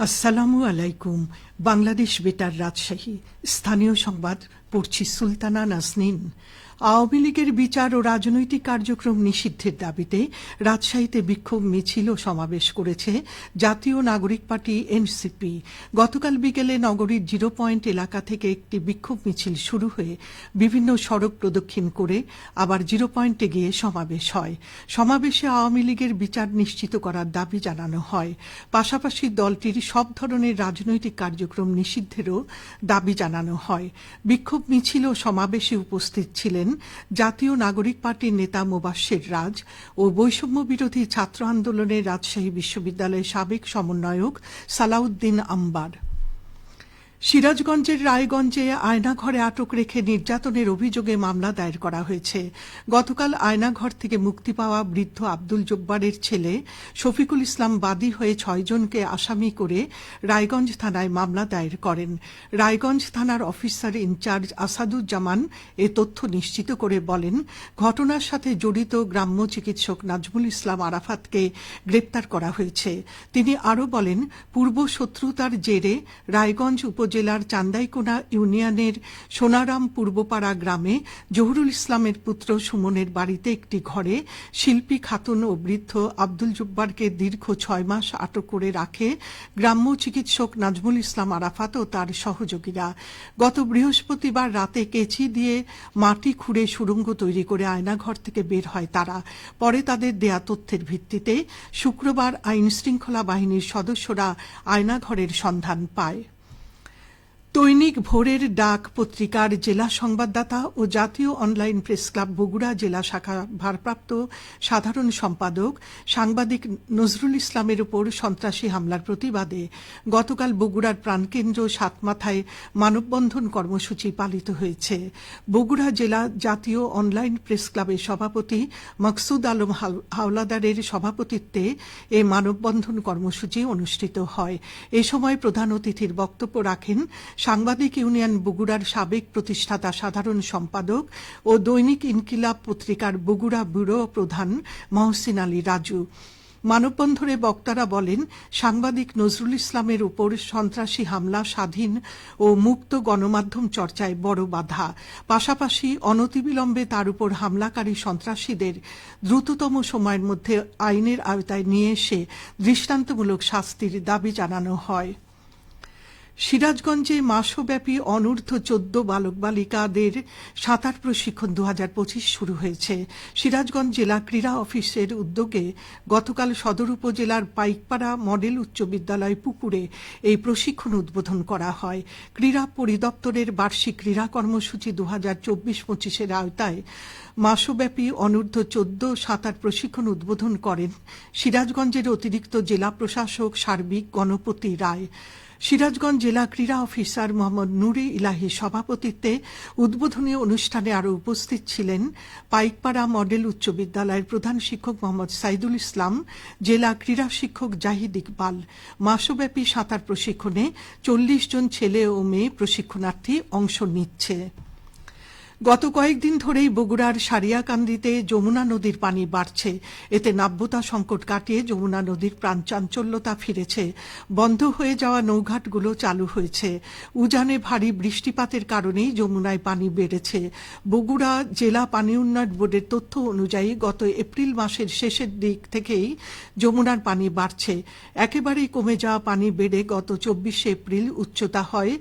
আসসালামু আলাইকুম বাংলাদেশ বেতার রাজশাহী স্থানীয় সংবাদ পড়ছি সুলতানা নাসনিন আওয়ামী লীগের বিচার ও রাজনৈতিক কার্যক্রম নিষিদ্ধের দাবিতে রাজশাহীতে বিক্ষোভ মিছিল ও সমাবেশ করেছে জাতীয় নাগরিক পার্টি এনসিপি। গতকাল বিকেলে নগরীর জিরো পয়েন্ট এলাকা থেকে একটি বিক্ষোভ মিছিল শুরু হয়ে বিভিন্ন সড়ক প্রদক্ষিণ করে আবার জিরো পয়েন্টে গিয়ে সমাবেশ হয়। সমাবেশে আওয়ামী লীগের বিচার নিশ্চিত করার দাবি জানানো হয়। পাশাপাশি দলটির সব ধরনের রাজনৈতিক কার্যক্রম নিষিদ্ধেরও দাবি জানানো হয়। বিক্ষোভ মিছিল ও সমাবেশে উপস্থিত ছিলেন জাতীয় নাগরিক পার্টির নেতা মোবাশ্বের রাজ ও বৈষম্য বিরোধী ছাত্র আন্দোলনের রাজশাহী বিশ্ববিদ্যালয়ের সাবেক সমন্বয়ক সালাউদ্দিন আম্বার। সিরাজগঞ্জের রায়গঞ্জে আয়নাঘরে আটক রেখে নির্যাতনের অভিযোগে মামলা দায়ের করা হয়েছে। গতকাল আয়নাঘর থেকে মুক্তি পাওয়া বৃদ্ধ আব্দুল জব্বারের ছেলে শফিকুল ইসলাম বাদী হয়ে ছয়জনকে আসামি করে রায়গঞ্জ থানায় মামলা দায়ের করেন। রায়গঞ্জ থানার অফিসার ইনচার্জ আসাদুজ্জামান এ তথ্য নিশ্চিত করে বলেন, ঘটনার সাথে জড়িত গ্রাম্য চিকিৎসক নাজমুল ইসলাম আরাফাতকে গ্রেপ্তার করা হয়েছে। তিনি আরও বলেন পূর্ব শত্রুতার জেরে রায়গঞ্জ উপজেলার চান্দাইকোনা ইউনিয়নের সোনারাম পূর্বপাড়া গ্রামে জহুরুল ইসলামের পুত্র সুমনের বাড়িতে একটি ঘরে শিল্পী খাতুন ও বৃদ্ধ আব্দুল জুব্বারকে দীর্ঘ ছয় মাস আটক করে রাখে গ্রাম্য চিকিৎসক নাজমুল ইসলাম আরাফাত ও তার সহযোগীরা। গত বৃহস্পতিবার রাতে কেচি দিয়ে মাটি খুঁড়ে সুড়ঙ্গ তৈরি করে আয়নাঘর থেকে বের হয় তারা। পরে তাদের দেয়া তথ্যের ভিত্তিতে শুক্রবার আইন শৃঙ্খলা বাহিনীর সদস্যরা আয়নাঘরের সন্ধান পায়। দৈনিক ভোরের ডাক পত্রিকার জেলা সংবাদদাতা ও জাতীয় অনলাইন প্রেস ক্লাব বগুড়া জেলা শাখা ভারপ্রাপ্ত সাধারণ সম্পাদক সাংবাদিক নজরুল ইসলামের উপর সন্ত্রাসী হামলার প্রতিবাদে গতকাল বগুড়ার প্রাণকেন্দ্র সাতমাথায় মানববন্ধন কর্মসূচি পালিত হয়েছে। বগুড়া জেলা জাতীয় অনলাইন প্রেস ক্লাবের সভাপতি মকসুদ আলম হাওলাদারের সভাপতিত্বে এ মানববন্ধন কর্মসূচি অনুষ্ঠিত হয়। এ সময় প্রধান অতিথির বক্তব্য রাখেন সাংবাদিক ইউনিয়ন বগুড়ার সাবেক প্রতিষ্ঠাতা সাধারণ সম্পাদক ও দৈনিক ইনকিলাব পত্রিকার বগুড়া ব্যুরো প্রধান মহসিন আলী রাজু। মানববন্ধনে বক্তারা বলেন, সাংবাদিক নজরুল ইসলামের উপর সন্ত্রাসী হামলা স্বাধীন ও মুক্ত গণমাধ্যম চর্চায় বড় বাধা। পাশাপাশি অনতিবিলম্বে তার উপর হামলাকারী সন্ত্রাসীদের দ্রুততম সময়ের মধ্যে আইনের আওতায় নিয়ে এসে দৃষ্টান্তমূলক শাস্তির দাবি জানানো হয়। সিরাজগঞ্জে মাসব্যাপী অনূর্ধ্ব চোদ্দ বালক বালিকাদের সাঁতার প্রশিক্ষণ দু হাজার পঁচিশ শুরু হয়েছে। সিরাজগঞ্জ জেলা ক্রীড়া অফিসের উদ্যোগে গতকাল সদর উপজেলার পাইকপাড়া মডেল উচ্চ বিদ্যালয় পুকুরে এই প্রশিক্ষণ উদ্বোধন করা হয়। ক্রীড়া পরিদপ্তরের বার্ষিক ক্রীড়া কর্মসূচি দু হাজার চব্বিশ পঁচিশের আওতায় মাসব্যাপী অনূর্ধ্ব চোদ্দ সাঁতার প্রশিক্ষণ উদ্বোধন করেন সিরাজগঞ্জের অতিরিক্ত জেলা প্রশাসক সার্বিক গণপতি রায়। সিরাজগঞ্জ জেলা ক্রীড়া অফিসার মোহাম্মদ নুরি ইলাহির সভাপতিত্বে উদ্বোধনী অনুষ্ঠানে আরও উপস্থিত ছিলেন পাইকপাড়া মডেল উচ্চ বিদ্যালয়ের প্রধান শিক্ষক মোহাম্মদ সাইদুল ইসলাম, জেলা ক্রীড়া শিক্ষক জাহিদ ইকবাল। মাসব্যাপী সাঁতার প্রশিক্ষণে চল্লিশ জন ছেলে ও মেয়ে প্রশিক্ষণার্থী অংশ নিচ্ছে। গত কয়েকদিন ধরেই বগুড়ার সারিয়াকান্দিতে যমুনা নদীর পানি বাড়ছে। এতে নাব্যতা সংকট কাটিয়ে যমুনা নদীর প্রাণচাঞ্চল্যতা ফিরেছে। বন্ধ হয়ে যাওয়া নৌঘাটগুলো চালু হয়েছে। উজানে ভারী বৃষ্টিপাতের কারণেই যমুনায় পানি বেড়েছে। বগুড়া জেলা পানি উন্নয়ন বোর্ডের তথ্য অনুযায়ী গত এপ্রিল মাসের শেষের দিক থেকেই যমুনার পানি বাড়ছে। একেবারেই কমে যাওয়া পানি বেড়ে গত চব্বিশে এপ্রিল উচ্চতা হয়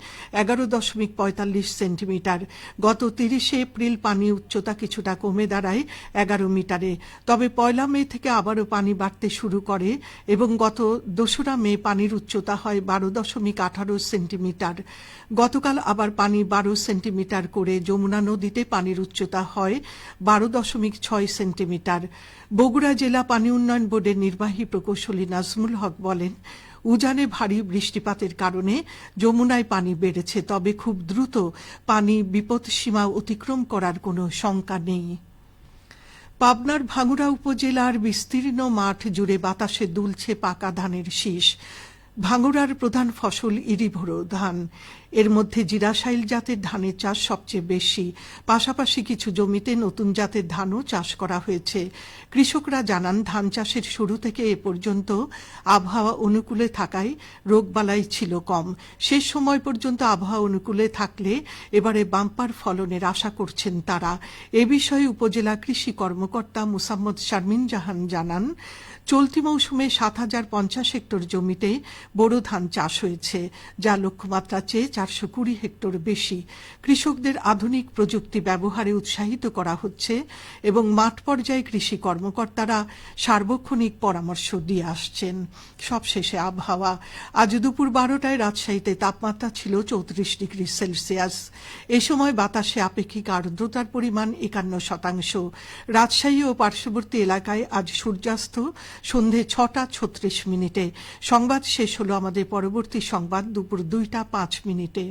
এগারো দশমিক পঁয়তাল্লিশ সেন্টিমিটার। গত তিরিশ তিরিশে এপ্রিল পানি উচ্চতা কিছুটা কমে দাঁড়ায় এগারো মিটারে। তবে পয়লা মে থেকে আবারও পানি বাড়তে শুরু করে এবং গত দোসরা মে পানির উচ্চতা হয় বারো দশমিক আঠারো সেন্টিমিটার। গতকাল আবার পানি বারো সেন্টিমিটার করে যমুনা নদীতে পানির উচ্চতা হয় বারো দশমিক ছয় সেন্টিমিটার। বগুড়া জেলা পানি উন্নয়ন বোর্ডের নির্বাহী প্রকৌশলী নাজমুল হক বলেন উজানে ভারী বৃষ্টিপাতের কারণে যমুনায় পানি বেড়েছে, তবে খুব দ্রুত পানি বিপদসীমা অতিক্রম করার কোনো শঙ্কা নেই। পাবনার ভাঙুরা উপজেলার বিস্তীর্ণ মাঠ জুড়ে বাতাসে দুলছে পাকা ধানের শীষ। ভাঙড়ার প্রধান ফসল ইরিভোরো ধান। এর মধ্যে জিরাসাইল জাতের ধানের চাষ সবচেয়ে বেশি। পাশাপাশি কিছু জমিতে নতুন জাতের ধানও চাষ করা হয়েছে। কৃষকরা জানান, ধান চাষের শুরু থেকে এ পর্যন্ত আবহাওয়া অনুকূলে থাকায় রোগবালাই ছিল কম। শেষ সময় পর্যন্ত আবহাওয়া অনুকূলে থাকলে এবারে বাম্পার ফলনের আশা করছেন তারা। এ বিষয়ে উপজেলা কৃষি কর্মকর্তা মুসাম্মদ শারমিন জাহান জানান, চলতি মৌসুমে সাত হাজার পঞ্চাশ হেক্টর জমিতে বোরো ধান চাষ হয়েছে, যা লক্ষ্যমাত্রা চেয়ে চারশো কুড়ি হেক্টর বেশি। কৃষকদের আধুনিক প্রযুক্তি ব্যবহারে উৎসাহিত করা হচ্ছে এবং মাঠ পর্যায়ে কৃষি কর্মকর্তারা সার্বক্ষণিক পরামর্শ দিয়ে আসছেন। সবশেষে আবহাওয়া। আজ দুপুর বারোটায় রাজশাহীতে তাপমাত্রা ছিল চৌত্রিশ ডিগ্রি সেলসিয়াস। এ সময় বাতাসে আপেক্ষিক আর্দ্রতার পরিমাণ একান্ন শতাংশ। রাজশাহী ও পার্শ্ববর্তী এলাকায় আজ সূর্যাস্ত সন্ধে ছটা ছত্রিশ মিনিটে। সংবাদ শেষ হলো আমাদের পরবর্তী সংবাদ দুপুর দুইটা পাঁচ মিনিটে।